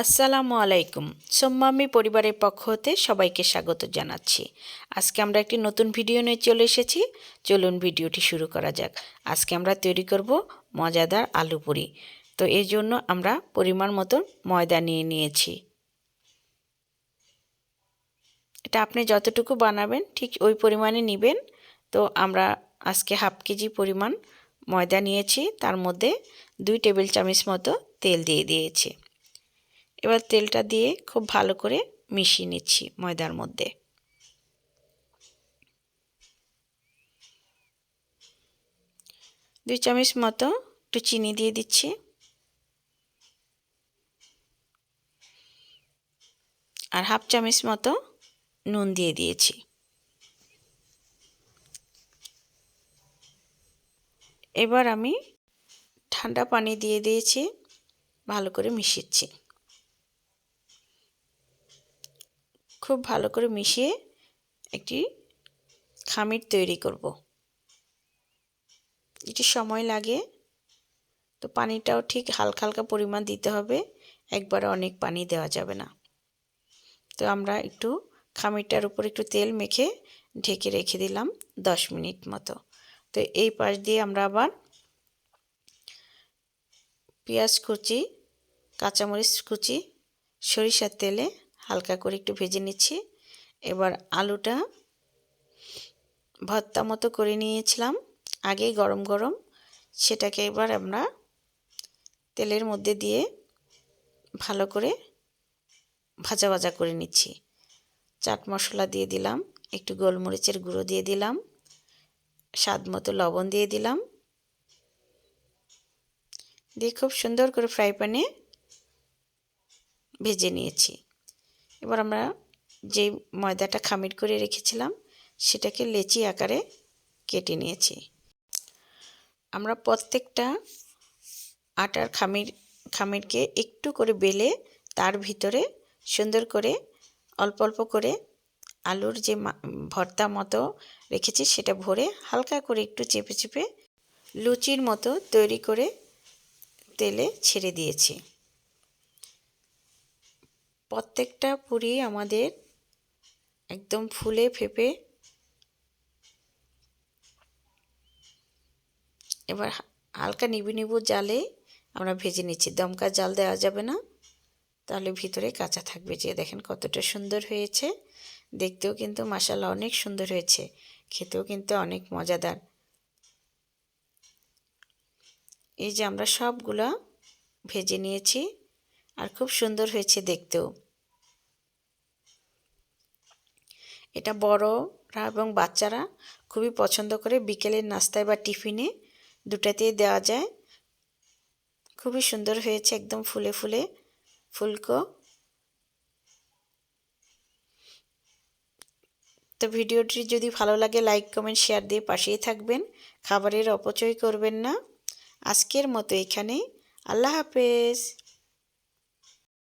আসসালামু আলাইকুম। সোম্মামি পরিবারের পক্ষ হতে সবাইকে স্বাগত জানাচ্ছি। আজকে আমরা একটি নতুন ভিডিও নিয়ে চলে এসেছি। চলুন ভিডিওটি শুরু করা যাক। আজকে আমরা তৈরি করব মজাদার আলু পুরি। তো এই জন্য আমরা পরিমাণ মতন ময়দা নিয়ে নিয়েছি। এটা আপনি যতটুকু বানাবেন ঠিক ওই পরিমাণে নেবেন। তো আমরা আজকে হাফ কেজি পরিমাণ ময়দা নিয়েছি। তার মধ্যে দুই টেবিল চামচ মতো তেল দিয়ে দিয়েছি। এবার তেলটা দিয়ে খুব ভালো করে মিশিয়ে নিচ্ছি ময়দার মধ্যে। দুই চামচ মতো একটু চিনি দিয়ে দিচ্ছি। আর হাফ চামচ মতো নুন দিয়ে দিয়েছি। এবার আমি ঠান্ডা পানি দিয়ে দিয়েছি, ভালো করে মিশিয়েছি। খুব ভালো করে মিশিয়ে একটি খামির তৈরি করব। এটি সময় লাগে, তো পানিটাও ঠিক হালকা হালকা পরিমাণ দিতে হবে, একবারে অনেক পানি দেওয়া যাবে না। তো আমরা একটু খামিরটার উপর একটু তেল মেখে ঢেকে রেখে দিলাম দশ মিনিট মতো। তো এই পাশ দিয়ে আমরা আবার পেঁয়াজ কুচি, কাঁচামরিচ কুচি, সরিষার তেলে হালকা করে একটু ভেজে নিচ্ছি। এবার আলুটা ভর্তা মতো করে নিয়েছিলাম। আগেই গরম গরম সেটাকে এবার আমরা তেলের মধ্যে দিয়ে ভালো করে ভাজা ভাজা করে নিচ্ছি। চাট মশলা দিয়ে দিলাম, একটু গোলমরিচের গুঁড়ো দিয়ে দিলাম, স্বাদ মতো লবণ দিয়ে দিলাম। দিয়ে খুব সুন্দর করে ফ্রাই প্যানে ভেজে নিয়েছি। এবার আমরা যে ময়দাটা খামির করে রেখেছিলাম, সেটাকে লেচি আকারে কেটে নিয়েছি। আমরা প্রত্যেকটা আটার খামির, খামিরকে একটু করে বেলে তার ভিতরে সুন্দর করে অল্প অল্প করে আলুর যে ভর্তা মতো রেখেছি, সেটা ভরে হালকা করে একটু চেপে চেপে লুচির মতো তৈরি করে তেলে ছেড়ে দিয়েছি। প্রত্যেকটা পুরি আমাদের একদম ফুলে ফেপে এবার হালকা নিবু নিবু জালে আমরা ভেজে নিচ্ছি। দমকা জাল দেওয়া যাবে না। তাহলে ভিতরে কাঁচা থাকবে যে দেখেন কতটা সুন্দর হয়েছে। দেখতেও কিন্তু মাসালা অনেক সুন্দর হয়েছে। খেতেও কিন্তু অনেক মজাদার। এই যে আমরা সবগুলা ভেজে নিয়েছি। আর খুব সুন্দর হয়েছে দেখতেও। এটা বড়রা এবং বাচ্চারা খুবই পছন্দ করে। বিকেলের নাস্তায় বা টিফিনে দুটাতেই দেওয়া যায়। খুবই সুন্দর হয়েছে একদম ফুলে ফুলে ফুলকো। তো ভিডিওটি যদি ভালো লাগে লাইক, কমেন্ট, শেয়ার দিয়ে পাশেই থাকবেন। খাবারের অপচয় করবেন না। আজকের মতো এখানেই। আল্লাহ হাফেজ।